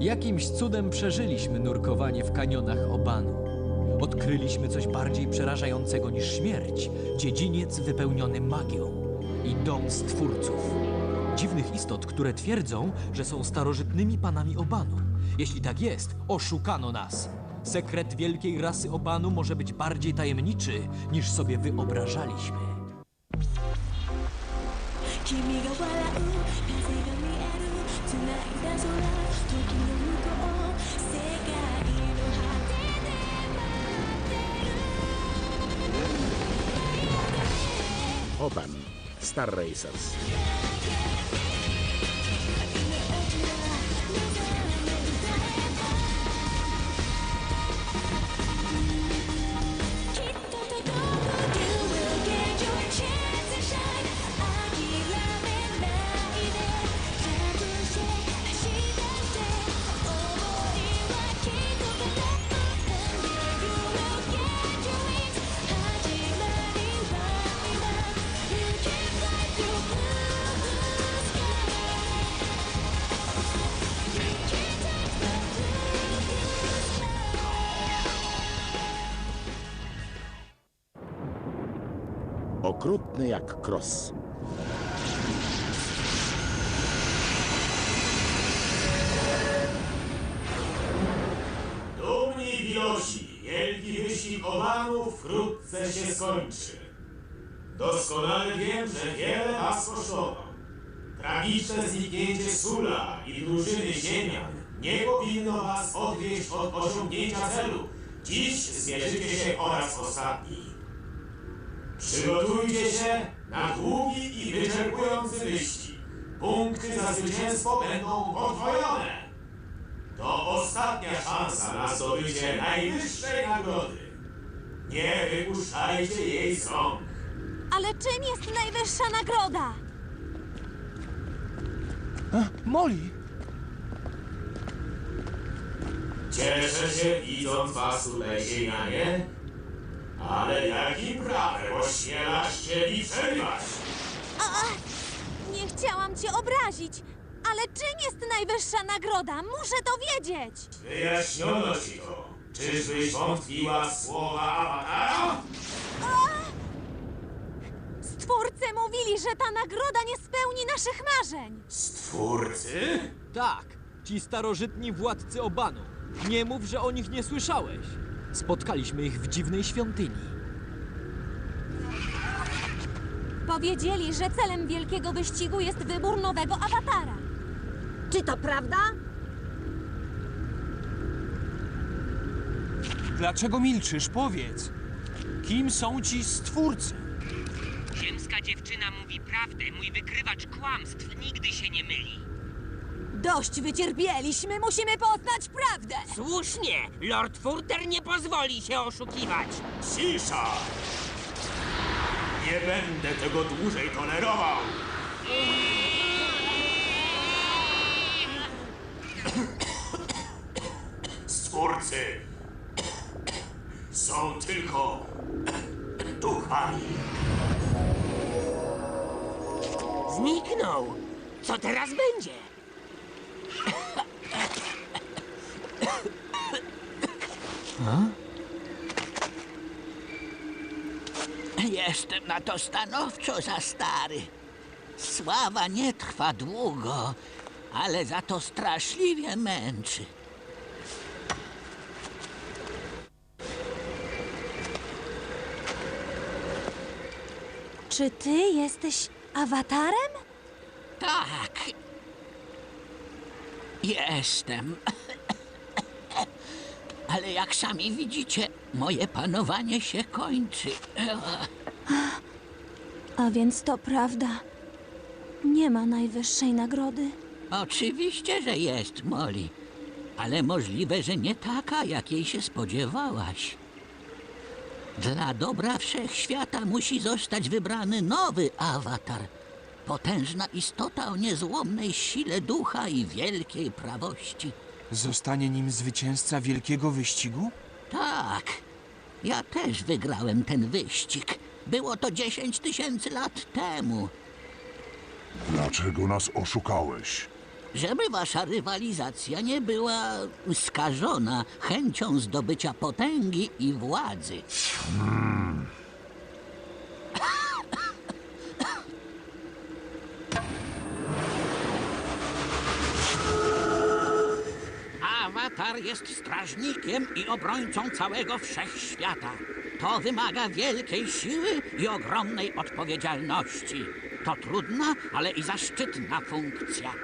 Jakimś cudem przeżyliśmy nurkowanie w kanionach Obanu. Odkryliśmy coś bardziej przerażającego niż śmierć. Dziedziniec wypełniony magią i dom stwórców. Dziwnych istot, które twierdzą, że są starożytnymi panami Obanu. Jeśli tak jest, oszukano nas. Sekret wielkiej rasy Obanu może być bardziej tajemniczy, niż sobie wyobrażaliśmy. Kimi ga wala u, kaze ga. OPAN Star Racers. Okrutny jak kros. Dumni Wilosi, wielki wyścig Obanów wkrótce się skończy. Doskonale wiem, że wiele was kosztował. Tragiczne zniknięcie Sula i drużyny Ziemian nie powinno was odwieść od osiągnięcia celu. Dziś zmierzycie się po raz ostatni. Przygotujcie się na długi i wyczerpujący wyścig. Punkty za zwycięstwo będą podwojone. To ostatnia szansa na zdobycie najwyższej nagrody. Nie wypuszczajcie jej z rąk. Ale czym jest najwyższa nagroda? Molly! Cieszę się widząc was tutaj, ziemianie. Ale jakim prawem ośmielasz się mi przerywać? Nie chciałam cię obrazić, ale czym jest najwyższa nagroda? Muszę to wiedzieć! Wyjaśniono ci to. Czyżbyś wątpiła w słowa awatara? Stwórcy mówili, że ta nagroda nie spełni naszych marzeń! Stwórcy? Tak, ci starożytni władcy Obanu. Nie mów, że o nich nie słyszałeś. Spotkaliśmy ich w dziwnej świątyni. Powiedzieli, że celem wielkiego wyścigu jest wybór nowego awatara. Czy to prawda? Dlaczego milczysz? Powiedz. Kim są ci stwórcy? Ziemska dziewczyna mówi prawdę. Mój wykrywacz kłamstw nigdy się nie myli. Dość wycierpieliśmy, musimy poznać prawdę! Słusznie! Lord Furter nie pozwoli się oszukiwać. Cisza! Nie będę tego dłużej tolerował! Stwórcy są tylko duchami. Zniknął. Co teraz będzie? Jestem na to stanowczo za stary. Sława nie trwa długo, ale za to straszliwie męczy. Czy ty jesteś awatarem? Tak. Jestem. Ale jak sami widzicie, moje panowanie się kończy. A więc to prawda. Nie ma najwyższej nagrody. Oczywiście, że jest, Molly. Ale możliwe, że nie taka, jakiej się spodziewałaś. Dla dobra wszechświata musi zostać wybrany nowy awatar. Potężna istota o niezłomnej sile ducha i wielkiej prawości. Zostanie nim zwycięzca wielkiego wyścigu? Tak, ja też wygrałem ten wyścig. Było to 10 tysięcy lat temu. Dlaczego nas oszukałeś? żeby wasza rywalizacja nie była skażona chęcią zdobycia potęgi i władzy. Awatar jest strażnikiem i obrońcą całego wszechświata. To wymaga wielkiej siły i ogromnej odpowiedzialności. To trudna, ale i zaszczytna funkcja.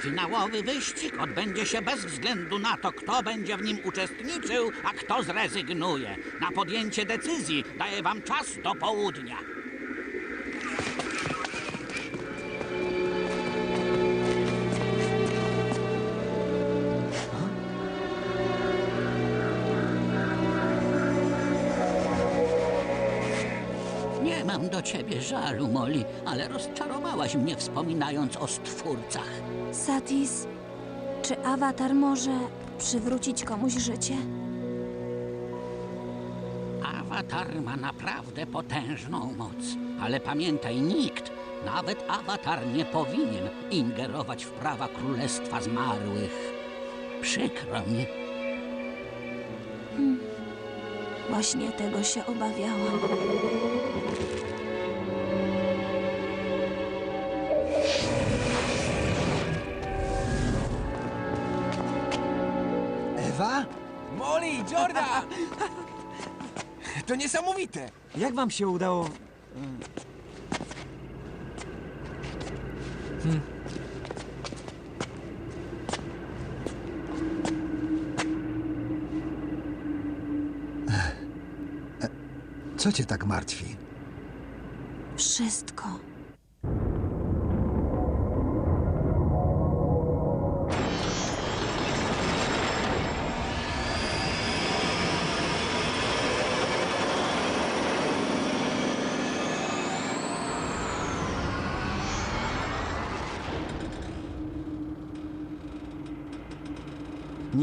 Finałowy wyścig odbędzie się bez względu na to, kto będzie w nim uczestniczył, a kto zrezygnuje. Na podjęcie decyzji daję wam czas do południa. Ciebie żalu, Molly, ale rozczarowałaś mnie wspominając o stwórcach. Satis, czy awatar może przywrócić komuś życie? Awatar ma naprawdę potężną moc. Ale pamiętaj, nikt, nawet awatar nie powinien ingerować w prawa Królestwa Zmarłych. Przykro mi. Właśnie tego się obawiałam. Jordan! To niesamowite! Jak wam się udało... Co cię tak martwi? Wszystko.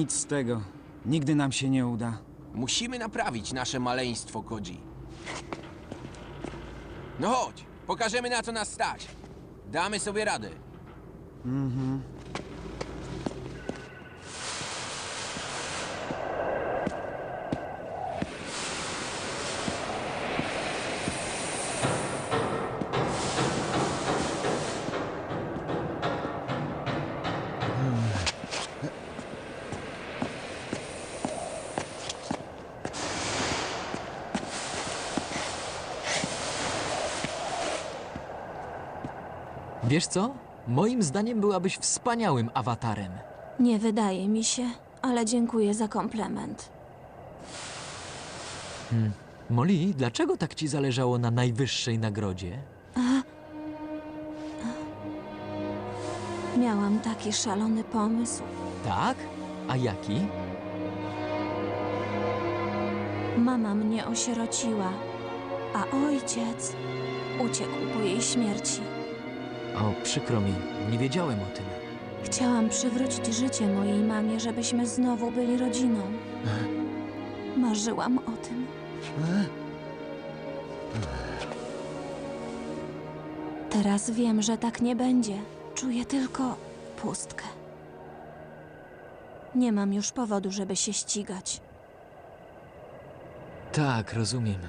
Nic z tego. Nigdy nam się nie uda. Musimy naprawić nasze maleństwo, Kodzi. No chodź, pokażemy na co nas stać. Damy sobie radę. Wiesz co? Moim zdaniem byłabyś wspaniałym awatarem. Nie wydaje mi się, ale dziękuję za komplement. Molly, dlaczego tak ci zależało na najwyższej nagrodzie? Miałam taki szalony pomysł. Tak? A jaki? Mama mnie osierociła, a ojciec uciekł po jej śmierci. O, przykro mi, nie wiedziałem o tym. Chciałam przywrócić życie mojej mamie, żebyśmy znowu byli rodziną. Marzyłam o tym. Teraz wiem, że tak nie będzie. Czuję tylko pustkę. Nie mam już powodu, żeby się ścigać. Tak, rozumiem.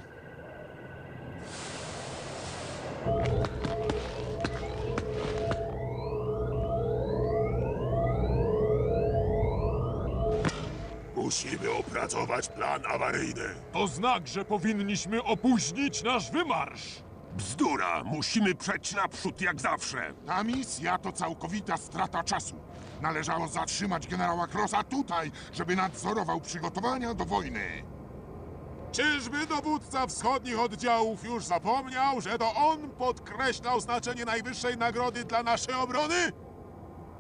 Musimy opracować plan awaryjny. To znak, że powinniśmy opóźnić nasz wymarsz. Bzdura! Musimy przeć naprzód jak zawsze. Ta misja to całkowita strata czasu. Należało zatrzymać generała Crossa tutaj, żeby nadzorował przygotowania do wojny. Czyżby dowódca wschodnich oddziałów już zapomniał, że to on podkreślał znaczenie najwyższej nagrody dla naszej obrony?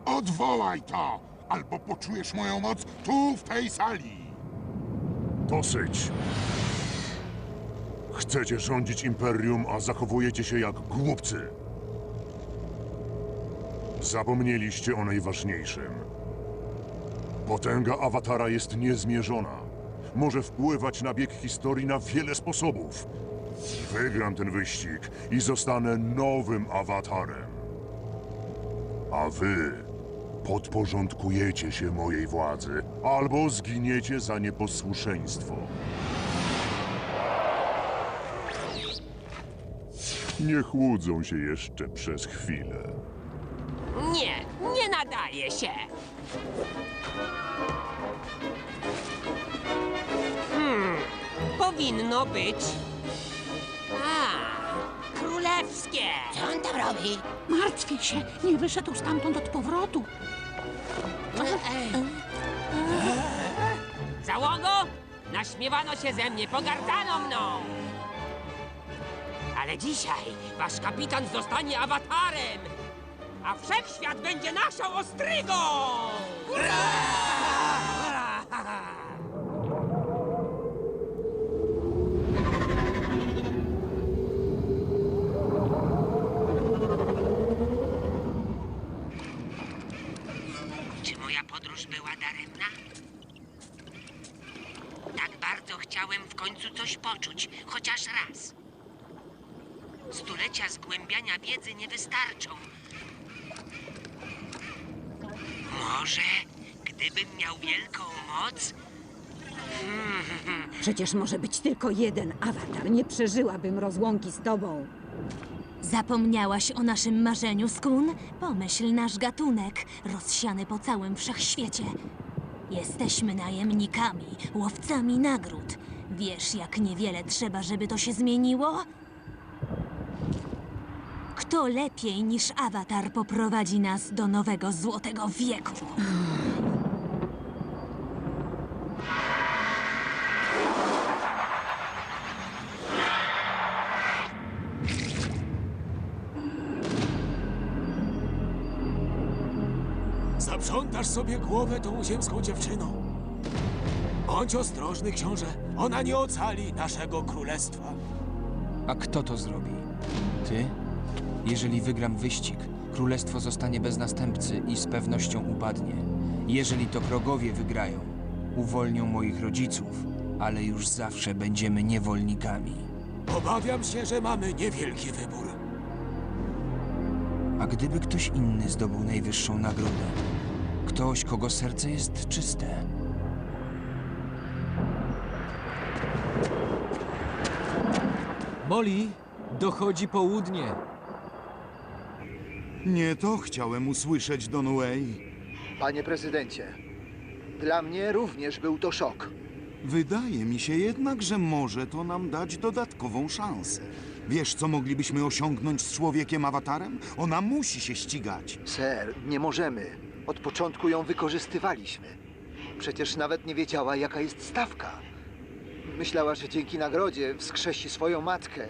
Odwołaj to, albo poczujesz moją moc tu, w tej sali. Dosyć. Chcecie rządzić imperium, a zachowujecie się jak głupcy. Zapomnieliście o najważniejszym. Potęga awatara jest niezmierzona. Może wpływać na bieg historii na wiele sposobów. Wygram ten wyścig i zostanę nowym awatarem. A wy Podporządkujecie się mojej władzy, albo zginiecie za nieposłuszeństwo. Nie chłudzą się jeszcze przez chwilę. Nie, nie nadaje się. Hmm, powinno być. A, królewskie. Co on tam robi? Martwię się. Nie wyszedł stamtąd od powrotu. Załogo, naśmiewano się ze mnie, pogardano mną. Ale dzisiaj wasz kapitan zostanie awatarem, a wszechświat będzie naszą ostrygą! Czy moja podróż była daremna? Tak bardzo chciałem w końcu coś poczuć, chociaż raz. Stulecia zgłębiania wiedzy nie wystarczą. Może gdybym miał wielką moc, Przecież może być tylko jeden awatar. Nie przeżyłabym rozłąki z tobą. Zapomniałaś o naszym marzeniu, Skun? Pomyśl nasz gatunek, rozsiany po całym wszechświecie. Jesteśmy najemnikami, łowcami nagród. Wiesz, jak niewiele trzeba, żeby to się zmieniło? Kto lepiej niż awatar poprowadzi nas do nowego złotego wieku? Zaprzątasz sobie głowę tą ziemską dziewczyną. Bądź ostrożny, książę. Ona nie ocali naszego królestwa. A kto to zrobi? Ty? Jeżeli wygram wyścig, królestwo zostanie bez następcy i z pewnością upadnie. Jeżeli to krogowie wygrają, uwolnią moich rodziców, ale już zawsze będziemy niewolnikami. Obawiam się, że mamy niewielki wybór. A gdyby ktoś inny zdobył najwyższą nagrodę? Ktoś, kogo serce jest czyste. Molly, dochodzi południe. Nie to chciałem usłyszeć, Donway. Panie prezydencie, dla mnie również był to szok. Wydaje mi się jednak, że może to nam dać dodatkową szansę. Wiesz, co moglibyśmy osiągnąć z człowiekiem awatarem? Ona musi się ścigać. Ser, nie możemy. Od początku ją wykorzystywaliśmy. Przecież nawet nie wiedziała, jaka jest stawka. Myślała, że dzięki nagrodzie wskrzesi swoją matkę.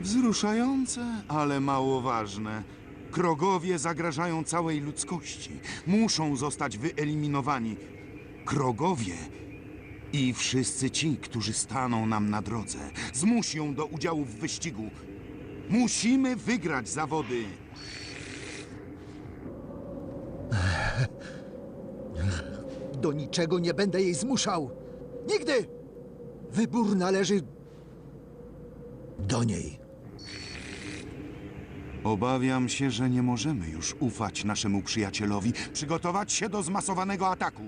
Wzruszające, ale mało ważne. Krogowie zagrażają całej ludzkości. Muszą zostać wyeliminowani. Krogowie i wszyscy ci, którzy staną nam na drodze. Zmuś ją do udziału w wyścigu. Musimy wygrać zawody. Do niczego nie będę jej zmuszał. Nigdy! Wybór należy do niej. Obawiam się, że nie możemy już ufać naszemu przyjacielowi. Przygotować się do zmasowanego ataku.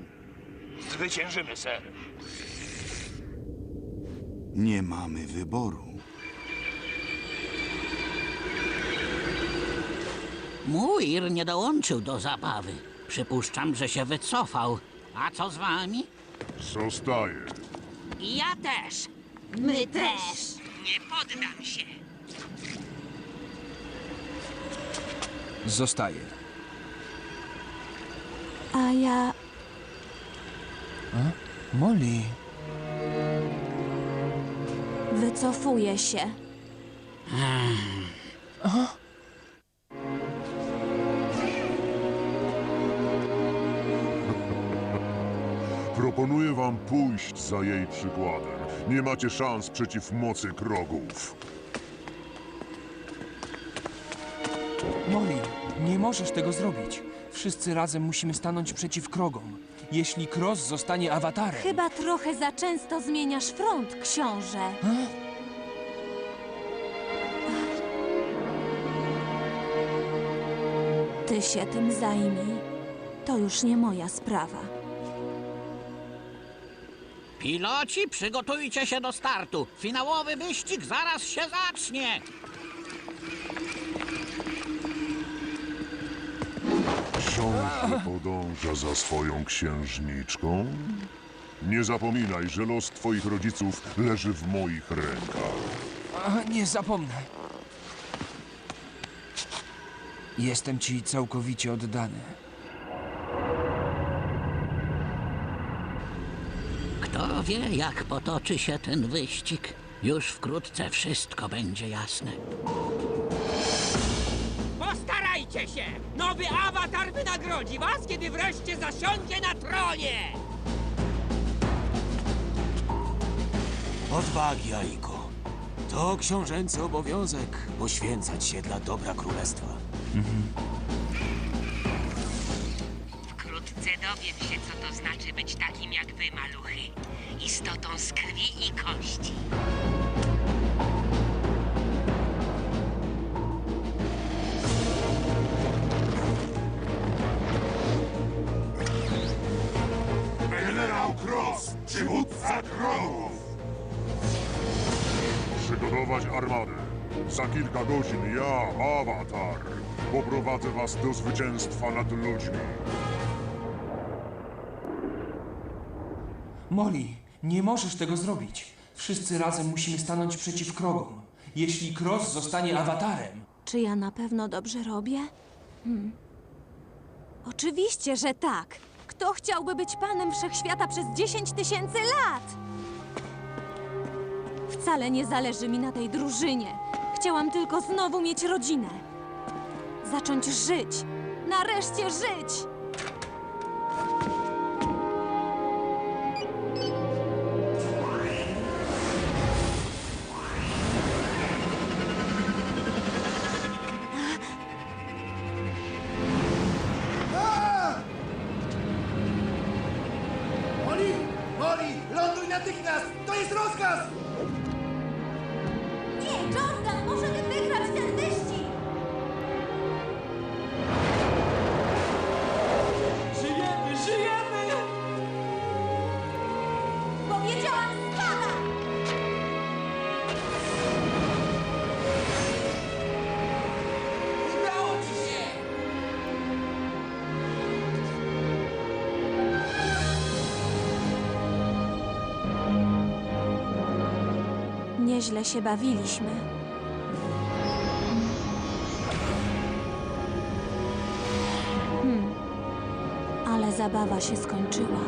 Zwyciężymy, ser. Nie mamy wyboru. Muir nie dołączył do zabawy. Przypuszczam, że się wycofał. A co z wami? Zostaje. I ja też. My też. Nie poddam się. Zostaje. A ja A? Molly. wycofuję się. Proponuję wam pójść za jej przykładem. Nie macie szans przeciw mocy krogów. Molly, nie możesz tego zrobić. Wszyscy razem musimy stanąć przeciw krogom. Jeśli Cross zostanie awatarem... Chyba trochę za często zmieniasz front, książę. Ty się tym zajmij. To już nie moja sprawa. Piloci, przygotujcie się do startu. Finałowy wyścig zaraz się zacznie. Książę podąża za swoją księżniczką? Nie zapominaj, że los twoich rodziców leży w moich rękach. A, nie zapomnę. Jestem ci całkowicie oddany. Kto wie, jak potoczy się ten wyścig? Już wkrótce wszystko będzie jasne. Postarajcie się! Nowy awatar wynagrodzi was, kiedy wreszcie zasiądzie na tronie! Odwagi, Aiko. To książęcy obowiązek poświęcać się dla dobra królestwa. Wkrótce dowiem się, co to znaczy być takim jak wy, maluchy. Istotą z krwi i kości. Generał Cross, przywódca krogów! Przygotować armadę. Za kilka godzin ja, Awatar, poprowadzę was do zwycięstwa nad ludźmi. Molly, nie możesz tego zrobić. Wszyscy razem musimy stanąć przeciw krogom. Jeśli Cross zostanie awatarem, Czy ja na pewno dobrze robię? Hmm. Oczywiście, że tak. Kto chciałby być panem wszechświata przez 10 tysięcy lat? Wcale nie zależy mi na tej drużynie. Chciałam tylko znowu mieć rodzinę. Zacząć żyć. Nareszcie żyć! Nieźle się bawiliśmy. Hmm. Ale zabawa się skończyła.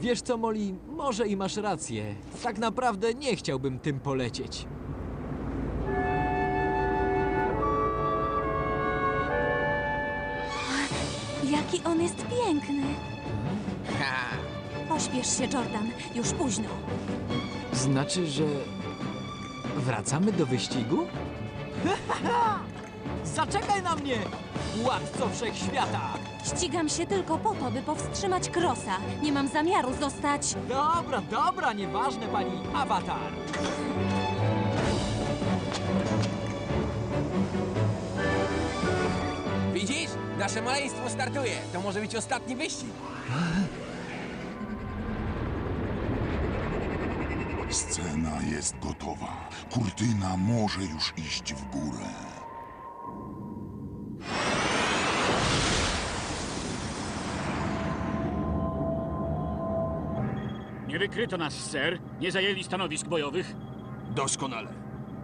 Wiesz co, Molly, może i masz rację. Tak naprawdę nie chciałbym tym polecieć. Jaki on jest piękny! Pośpiesz się, Jordan. Już późno. Znaczy, że wracamy do wyścigu? Zaczekaj na mnie, władco wszechświata! Ścigam się tylko po to, by powstrzymać Krosa. Nie mam zamiaru zostać... Dobra, dobra, nieważne, pani awatar. Nasze maleństwo startuje. To może być ostatni wyścig. Scena jest gotowa. Kurtyna może już iść w górę. Nie wykryto nas, ser. Nie zajęli stanowisk bojowych. Doskonale.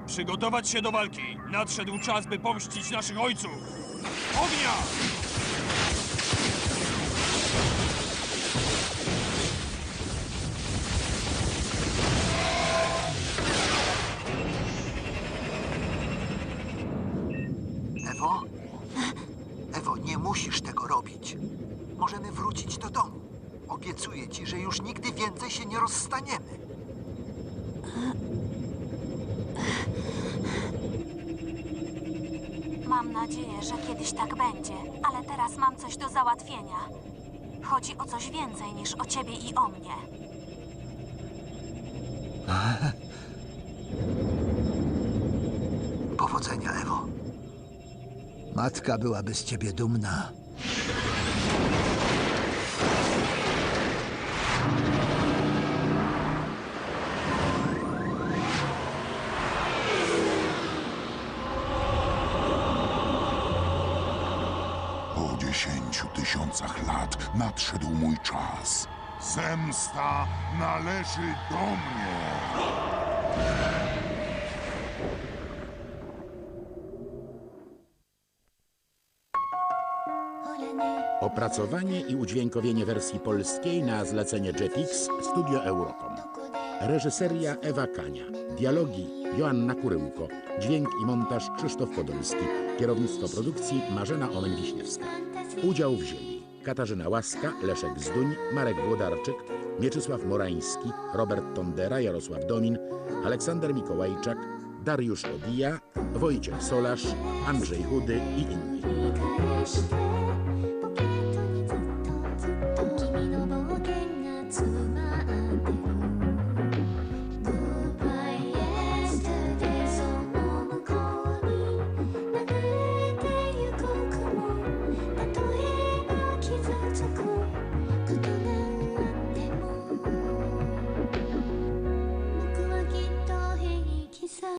Przygotować się do walki. Nadszedł czas, by pomścić naszych ojców. Ognia! Ewo? Ewo, nie musisz tego robić. Możemy wrócić do domu. Obiecuję ci, że już nigdy więcej się nie rozstaniemy. Nadzieję, że kiedyś tak będzie, ale teraz mam coś do załatwienia. Chodzi o coś więcej niż o ciebie i o mnie. Powodzenia, Ewo. Matka byłaby z ciebie dumna. Dziesięciu tysiącach lat nadszedł mój czas. Zemsta należy do mnie. Opracowanie i udźwiękowienie wersji polskiej na zlecenie Jetix Studio Eurocom. Reżyseria Ewa Kania. Dialogi Joanna Kuryłko. Dźwięk i montaż Krzysztof Podolski. Kierownictwo produkcji Marzena Omen-Wiśniewska. Udział wzięli Katarzyna Łaska, Leszek Zduń, Marek Włodarczyk, Mieczysław Morański, Robert Tondera, Jarosław Domin, Aleksander Mikołajczak, Dariusz Odija, Wojciech Solarz, Andrzej Chudy i inni.